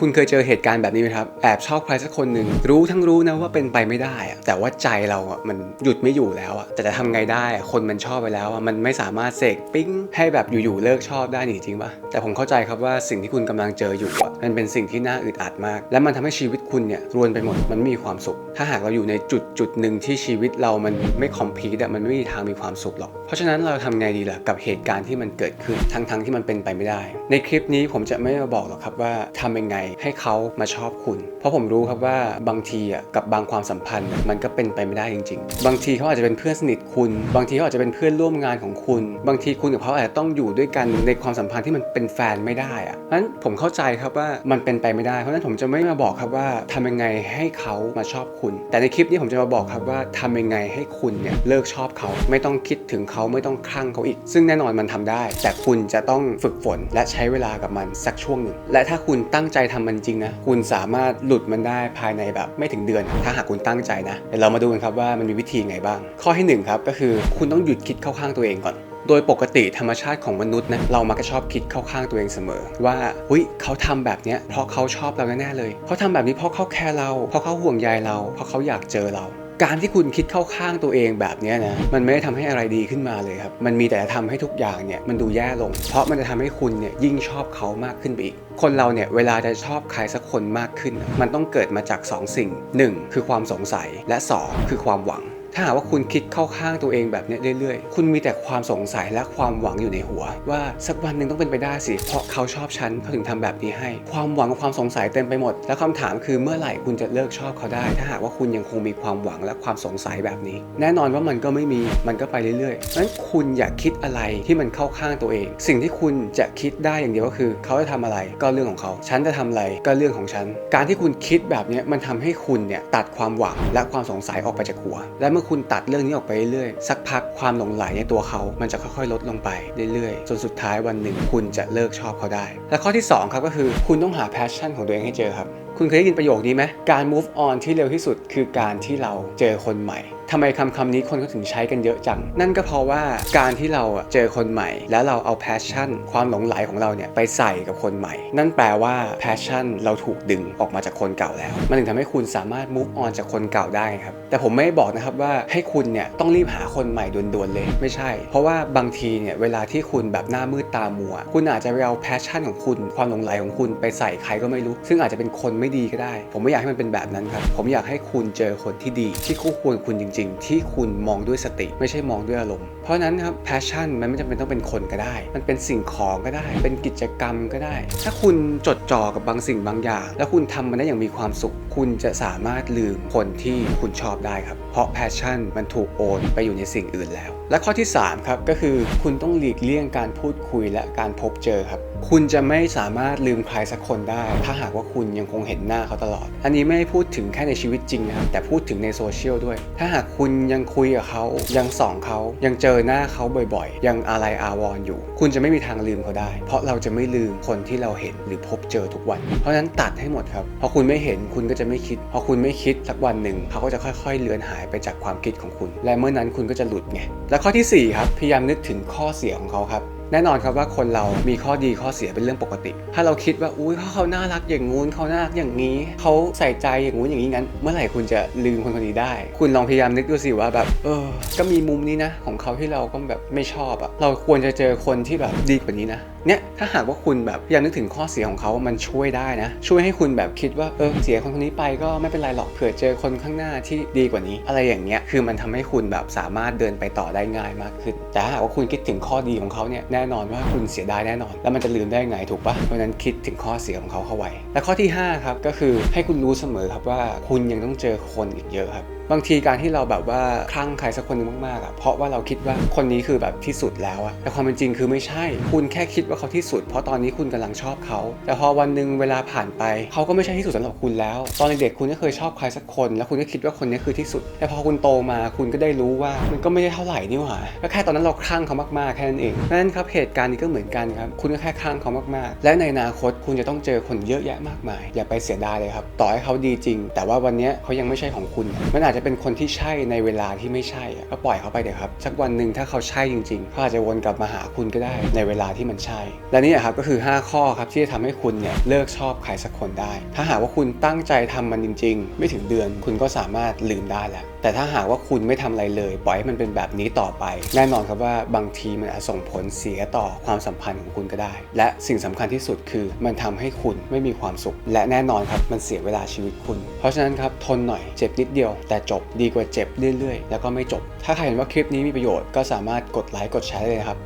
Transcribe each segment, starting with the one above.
คุณเคยเจอเหตุการณ์แบบนี้ไหมครับ แอบชอบใครสักคนหนึ่งรู้ทั้งรู้นะว่าเป็นไปไม่ได้อะแต่ว่าใจเราอะมันหยุดไม่อยู่แล้วอะแต่จะทำไงได้คนมันชอบไปแล้วอะมันไม่สามารถเสกปิ้งให้แบบอยู่ๆเลิกชอบได้นี่จริงปะแต่ผมเข้าใจครับว่าสิ่งที่คุณกำลังเจออยู่อะมันเป็นสิ่งที่น่าอึดอัดมาก และมันทำให้ชีวิตคุณเนี่ยรวนไปหมดมันไม่มีความสุข ถ้าหากเราอยู่ในจุดจุดหนึ่งที่ชีวิตเรามันไม่คอมพลีทอะมันไม่มีทางมีความสุขหรอกเพราะฉะนั้นเราทำไงดีล่ะกับเหตุการณ์ที่มันเกิดขึ้นทั้งๆที่มันเป็นไปไม่ได้ ในคลิปนี้ผมจะไม่มาบอกหรอกครับว่าทำยังไงให้เขามาชอบคุณ เพราะผมรู้ครับว่าบางทีอะกับบางความสัมพันธ์มันก็เป็นไปไม่ได้จริง ๆ บางทีเขาอาจจะเป็นเพื่อนสนิทคุณ บางทีเขาอาจจะเป็นเพื่อนร่วมงานของคุณ บางทีคุณกับเขาอาจจะต้องอยู่ด้วยกันในความสัมพันธ์ที่มันเป็นแฟนไม่ได้อะเพราะนั้นผมเข้าใจครับว่ามันเป็นไปไม่ได้ เพราะฉะนั้นผมจะไม่มาบอกครับว่าทำยังไงให้เขามาชอบคุณ แต่ในคลิปนี้ผมจะมาบอกครับว่าทำยังไงให้คุณเนี่ยเลิกชอบเขาไม่ต้องคิดถึงเขาไม่ต้องคลั่งเขาอีก ซึ่งแน่นอนมันทำได้ แต่คุณจะต้องฝึกฝนและใช้เวลากับมันสักช่วงหนึ่งและถ้าคุณตั้งใจทำมันจริงนะ คุณสามารถหลุดมันได้ภายในแบบไม่ถึงเดือน ถ้าหากคุณตั้งใจนะเดี๋ยวเรามาดูกันครับว่ามันมีวิธีไงบ้าง ข้อที่หนึ่งครับก็คือคุณต้องหยุดคิดเข้าข้างตัวเองก่อนโดยปกติธรรมชาติของมนุษย์นะเรามักจะชอบคิดเข้าข้างตัวเองเสมอ ว่าหุ้ยเขาทำแบบเนี้ยเพราะเขาชอบเราแน่ๆเลยเขาทำแบบนี้เพราะเขาแคร์เราเพราะเขาห่วงใยเรา เพราะเขาอยากเจอเรา การที่คุณคิดเข้าข้างตัวเองแบบนี้นะมันไม่ได้ทำให้อะไรดีขึ้นมาเลยครับ มันมีแต่จะทำให้ทุกอย่างเนี่ยมันดูแย่ลง เพราะมันจะทำให้คุณเนี่ยยิ่งชอบเขามากขึ้นไปอีก คนเราเนี่ยเวลาจะชอบใครสักคนมากขึ้น มันต้องเกิดมาจาก 2 สิ่ง 1. คือความสงสัยและ 2 คือความหวัง ถ้าหากว่าคุณคิดเข้าข้างตัวเองแบบนี้เรื่อยๆ คุณมีแต่ความสงสัยและความหวังอยู่ในหัว ว่าสักวันหนึ่งต้องเป็นไปได้สิ เพราะเขาชอบฉันเขาถึงทำแบบนี้ให้ ความหวังกับความสงสัยเต็มไปหมด แล้วคำถามคือเมื่อไหร่คุณจะเลิกชอบเขาได้ ถ้าหากว่าคุณยังคงมีความหวังและความสงสัยแบบนี้ แน่นอนว่ามันก็ไม่มีมันก็ไปเรื่อยๆนั้นคุณอย่าคิดอะไรที่มันเข้าข้างตัวเอง สิ่งที่คุณจะคิดได้อย่างเดียวก็คือ เขาจะทำอะไรก็เรื่องของเขา ฉันจะทำอะไรก็เรื่องของฉัน การที่คุณคิดแบบนี้มันทำให้คุณเนี่ยตัดความหวังและความสงสัยออกไปจากหัว และเมื่อคุณตัดเรื่องนี้ออกไปเรื่อยๆสักพักความหลงไหลในตัวเขามันจะค่อยๆ ลดลงไปเรื่อยๆ จนสุดท้ายวันหนึ่งคุณจะเลิกชอบเขาได้ และข้อที่สองครับก็คือคุณต้องหาแพชชั่นของตัวเองให้เจอครับ คุณเคยได้ยินประโยคนี้ไหมการ move on ที่เร็วที่สุด คือการที่เราเจอคนใหม่ทำไมคำคำนี้คนเขาถึงใช้กันเยอะจัง นั่นก็เพราะว่าการที่เราเจอคนใหม่ แล้วเราเอา passion ความหลงไหลของเราเนี่ยไปใส่กับคนใหม่ นั่นแปลว่า passion เราถูกดึงออกมาจากคนเก่าแล้ว มันถึงทำให้คุณสามารถ move on จากคนเก่าได้ครับ แต่ผมไม่บอกนะครับว่าให้คุณเนี่ยต้องรีบหาคนใหม่ด่วนๆเลย ไม่ใช่ เพราะว่าบางทีเนี่ยเวลาที่คุณแบบหน้ามืดตามัว คุณอาจจะไปเอา passion ของคุณ ความหลงไหลของคุณไปใส่ใครก็ไม่รู้ ซึ่งอาจจะเป็นคนไม่ดีก็ได้ ผมไม่อยากให้มันเป็นแบบนั้นครับ ผมอยากให้คุณเจอคนที่ดี ที่คู่ควรคุณจริง ๆ ที่คุณมองด้วยสติ ไม่ใช่มองด้วยอารมณ์ เพราะนั้นครับ passion มันไม่จำเป็นต้องเป็นคนก็ได้ มันเป็นสิ่งของก็ได้ เป็นกิจกรรมก็ได้ ถ้าคุณจดจ่อกับบางสิ่งบางอย่าง แล้วคุณทำมันได้อย่างมีความสุข คุณจะสามารถลืมคนที่คุณชอบได้ครับ เพราะ passion มันถูกโอนไปอยู่ในสิ่งอื่นแล้ว และข้อที่ 3 ครับก็คือคุณต้องหลีกเลี่ยงการพูดคุยและการพบเจอครับ คุณจะไม่สามารถลืมใครสักคนได้ ถ้าหากว่าคุณยังคงเห็นหน้าเขาตลอด อันนี้ไม่ได้พูดถึงแค่ในชีวิตจริงนะครับแต่พูดถึงในโซเชียลด้วย ถ้าหากคุณยังคุยกับเขายังส่องเขายังเจอหน้าเขาบ่อยๆ ยังอะไรอาวรณ์อยู่ คุณจะไม่มีทางลืมเขาได้ เพราะเราจะไม่ลืมคนที่เราเห็นหรือพบเจอทุกวัน เพราะฉะนั้นตัดให้หมดครับพอคุณไม่เห็นคุณก็จะไม่คิดพอคุณไม่คิดสักวันหนึ่งเขาก็จะค่อย ๆ เลือนหายไปจากความคิดของคุณ และเมื่อนั้นคุณก็จะหลุดไงและข้อทีสี่4ครับพยายามนึกถึงข้อเสียของเขาครับแน่นอนครับว่าคนเรามีข้อดีข้อเสียเป็นเรื่องปกติ ถ้าเราคิดว่าอุ้ยเขาเขาน่ารักอย่างงู้นเขาน่ารักอย่างนี้ เขาใส่ใจอย่างงู้นอย่างนี้งั้น เมื่อไหร่คุณจะลืมคนคนนี้ได้ คุณลองพยายามนึกดูสิว่าแบบเออ ก็มีมุมนี้นะ ของเขาที่เราก็แบบไม่ชอบอะเราควรจะเจอคนที่แบบดีกว่านี้นะเนี่ยถ้าหากว่าคุณแบบพยายามนึกถึงข้อเสียของเขามันช่วยได้นะ ช่วยให้คุณแบบคิดว่าเออเสียคนคนนี้ไปก็ไม่เป็นไรหรอกเผื่อเจอคนข้างหน้าที่ดีกว่านี้ อะไรอย่างเงี้ยคือมันทำให้คุณแบบสามารถเดินไปต่อได้ง่ายมากขึ้น แต่ถ้าหากว่าคุณคิดถึงข้อดีของเขาเนี่ยแน่นอนว่าคุณเสียดายแน่นอน แล้วมันจะลืมได้ไงถูกปะเพราะนั้นคิดถึงข้อเสียของเขาเข้าไว้ และข้อที่ห้าครับ ก็คือให้คุณรู้เสมอครับว่าคุณยังต้องเจอคนอีกเยอะครับบางทีการที่เราแบบว่าคลั่งใครสักคนนึงมากๆอะเพราะว่าเราคิดว่าคนนี้คือแบบที่สุดแล้วอะแต่ความเป็นจริงคือไม่ใช่ คุณแค่คิดว่าเขาที่สุด เพราะตอนนี้คุณกำลังชอบเขา แต่พอวันหนึ่งเวลาผ่านไป เขาก็ไม่ใช่ที่สุดสำหรับคุณแล้ว ตอนเด็กๆคุณก็เคยชอบใครสักคน แล้วคุณก็คิดว่าคนนี้คือที่สุด แต่พอคุณโตมาคุณก็ได้รู้ว่ามันก็ไม่ได้เท่าไหร่นี่หว่าก็แค่ตอนนั้นเราคลั่งเขามากๆแค่นั้นเองนั่นครับเหตุการณ์นี้ก็เหมือนกันครับ คุณก็แค่คลั่งเขามากๆ และในอนาคตคุณจะต้องเจอคนเยอะแยะมากมาย อย่าไปเสียดายเลยครับ ต่อให้เขาดีจริง แต่ว่าวันนี้เขายังไม่ใช่ของคุณ มันอาจจะเป็นคนที่ใช่ในเวลาที่ไม่ใช่ ก็ปล่อยเขาไปเถอะครับ สักวันหนึ่งถ้าเขาใช่จริงๆเขาอาจจะวนกลับมาหาคุณก็ได้ในเวลาที่มันใช่ และนี่ครับก็คือ 5 ข้อครับที่จะทำให้คุณเนี่ยเลิกชอบใครสักคนได้ ถ้าหากว่าคุณตั้งใจทำมันจริง ๆ ไม่ถึงเดือนคุณก็สามารถลืมได้แหล้วแต่ถ้าหากว่าคุณไม่ทำอะไรเลย ปล่อยให้มันเป็นแบบนี้ต่อไป แน่นอนครับว่าบางทีมันอาจส่งผลเสียต่อความสัมพันธ์ของคุณก็ได้ และสิ่งสำคัญที่สุดคือมันทำให้คุณไม่มีความสุข และแน่นอนครับมันเสียเวลาชีวิตคุณ เพราะฉะนั้นครับทนหน่อยเจ็บนิดเดียว แต่จบดีกว่าเจ็บเรื่อยๆ แล้วก็ไม่จบ ถ้าใครเห็นว่าคลิปนี้มีประโยชน์ก็สามารถกดไลค์กดแชร์ได้เลยครับ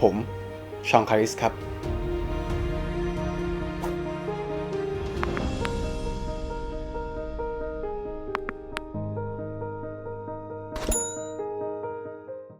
ผมชองคาริสครับ